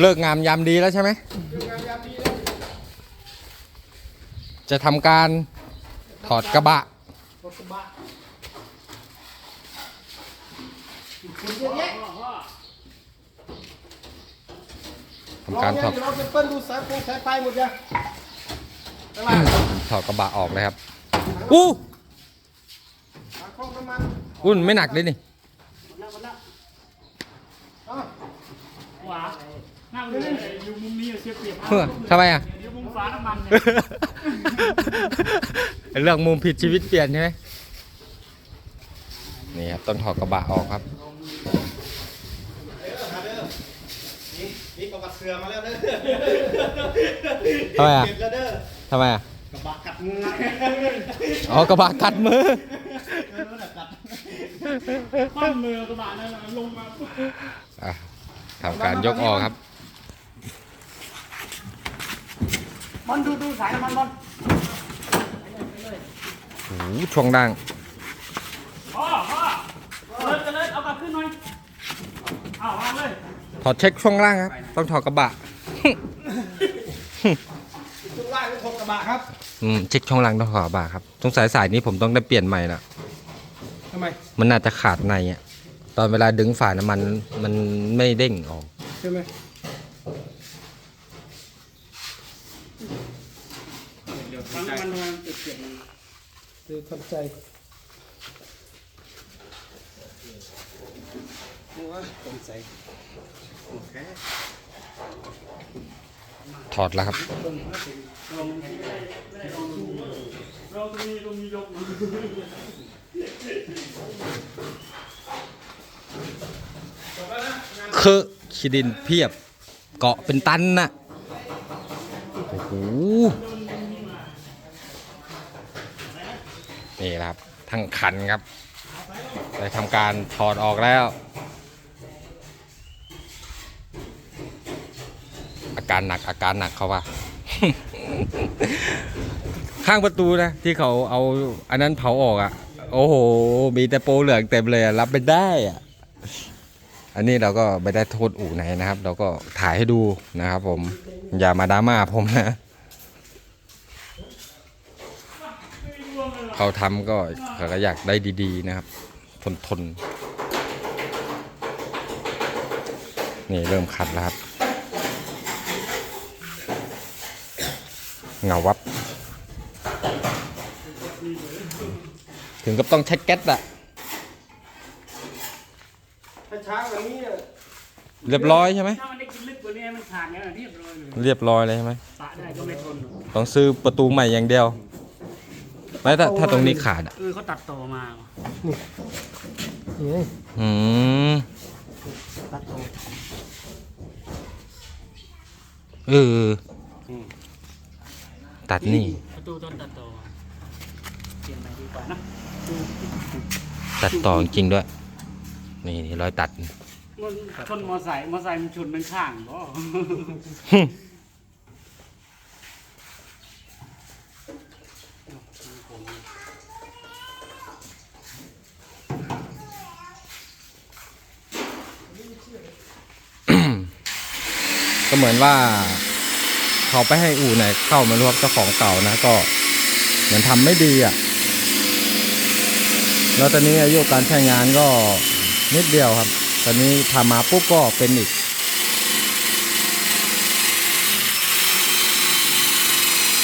เลิกงามยามดีแล้วใช่ไหมจะทำการถอดกระบะรถกระบะคุณเยอะแยะทำการถอดลองเนี่ยเดี๋ยวเราจะเปิ้ลดูสายไฟสายไฟหมดยังตลาดถอดกระบะออกเลยครับอู้หาข้องน้ำมันอุ่นไม่หนักเลยนี่ เอ้า ขวานั่ง เลยอยู่มุมนี้เสียเปรียบเพื่อทำไมอะ เดี๋ยวมุมฟ้าน้ำมันเนี่ยเรื่องมุมผิดชีวิตเปลี่ยนใช่ไหมนี่ครับต้องถอดกระบะออกครับนี่นี่ประวัติเสือมาแล้วเด้อทำไมอะ เก็บแล้วเด้อทำไมอะ กระบะกัดมืออ๋อกระบะกัดมือเออน่ะกัดคว่ำมือกระบะนั่นน่ะลงมาปุ๊บอะทำการยกออกครับ บอลดูดูสายน้ำมันบอลโอ้โหช่วงด่างพ่อพ่อเลิกกันเลยเอากลับขึ้นหน่อยเอาวางเลยถอดเช็คช่วงล่างครับ ต้องถอดกระบะช่วงล่างเป็นคนกระบะครับอืมเช็คช่องล่างต้องถอดกระบะครับสงสัยสายนี้ผมต้องได้เปลี่ยนใหม่ละทำไมมันน่าจะขาดในอะตอนเวลาดึงฝาน้ำมันมันไม่เด้งออกใช่ไหม ทั้งมันมันเสียนคือทำใจว่าสงสัยโอเคถอดแล้วครับเราตรงนี้ตรงนี้ยกคือขีดินเพียบ เกาะเป็นตันน่ะโอ้โห นี่นะครับ ทั้งคันครับได้ทำการถอดออกแล้ว อาการหนักอาการหนักเขาว่า ข้างประตูนะ ที่เขาเอาอันนั้นเผาออกอะ โอ้โห มีแต่โปเหลืองเต็มเลยรับไม่ได้อะอันนี้เราก็ไม่ได้โทษอู่ไหนนะครับ เราก็ถ่ายให้ดูนะครับผม อย่ามาดราม่าผมนะ เขาทำก็เขาก็อยากได้ดี ๆ นะครับ ทนทนๆนี่เริ่มขัดแล้วครับ เงาวับ ถึงกับต้องใช้แก๊สอะถ้าช้าแบบนี้เนี่ยเรียบร้อยใช่ไหม ถ้ามันได้กินลึกกว่านี้มันขาดเนี่ยเรียบร้อยเลยเรียบร้อยเลยใช่ไหม ปะได้ก็ไม่ทนหรอก ต้องซื้อประตูใหม่อย่างเดียว ไม่ถ้าถ้าตรงนี้ขาดอะเออเขาตัดต่อมานี่อืมตัดโตเออตัดนี่ ประตูตอนตัดต่อมาเปลี่ยนใหม่ดีกว่านะตัดต่อจริงๆด้วย นี่นี่รอยตัด มันชนมอไซค์มอไซค์มันชนมันข้างบ่ ก็เหมือนว่า เขาไปให้อู่ไหนเข้ามารู้ครับเจ้าของเก่านะก็เหมือนทำไม่ดีอะแล้วตอนนี้อายุการใช้งานก็นิดเดียวครับ ตอนนี้ทำมาปุ๊บก็เป็นอีก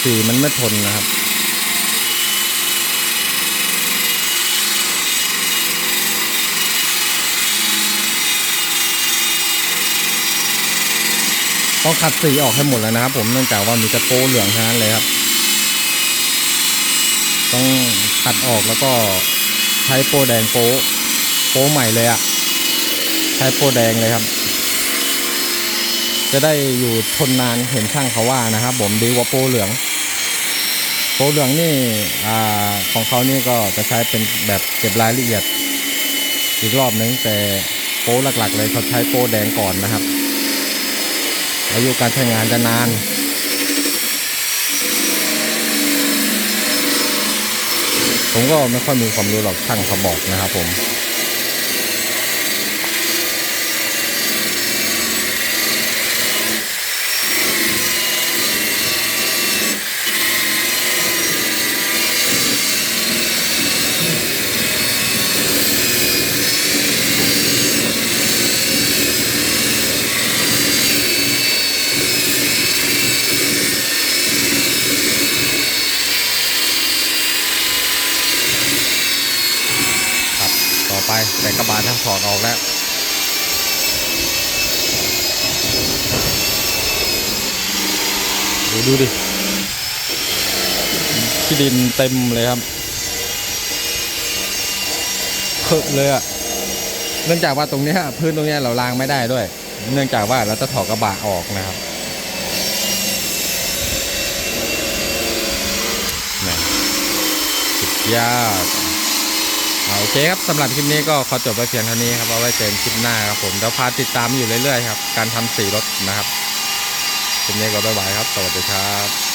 สีมันไม่ทนนะครับ ต้องขัดสีออกให้หมดแล้วนะครับ ผมเนื่องจากว่ามีแต่โป้เหลืองทั้งนั้นเลยครับ ต้องขัดออกแล้วก็ใช้โป้แดงโป้โป้ใหม่เลยอะใช้โป้แดงเลยครับ จะได้อยู่ทนนานเห็นช่างเขาว่านะครับ ผมดีกว่าโป้เหลือง โป้เหลืองนี่อ่าของเขานี่ก็จะใช้เป็นแบบเก็บรายละเอียดอีกรอบนึงแต่โป้หลักๆเลยเขาใช้โป้แดงก่อนนะครับ อายุการใช้งานจะนานผมก็ไม่ค่อยมีความรู้หรอกช่างเขาบอกนะครับผม แต่กระบะทั้งถอดออกแล้วดูดูดิที่ดินเต็มเลยครับเคอะเลยอะเนื่องจากว่าตรงเนี้ยพื้นตรงเนี้ยเราล้างไม่ได้ด้วย เนื่องจากว่าเราจะถอดกระบะออกนะครับนี่สุดยอด โอเคครับสำหรับคลิปนี้ก็ขอจบไปเพียงเท่านี้ครับเอาไว้เจอกันคลิปหน้าครับผมเดี๋ยวพาติดตามอยู่เรื่อยๆครับการทำสีรถนะครับคลิปนี้ก็บ๊ายบายครับ สวัสดีครับ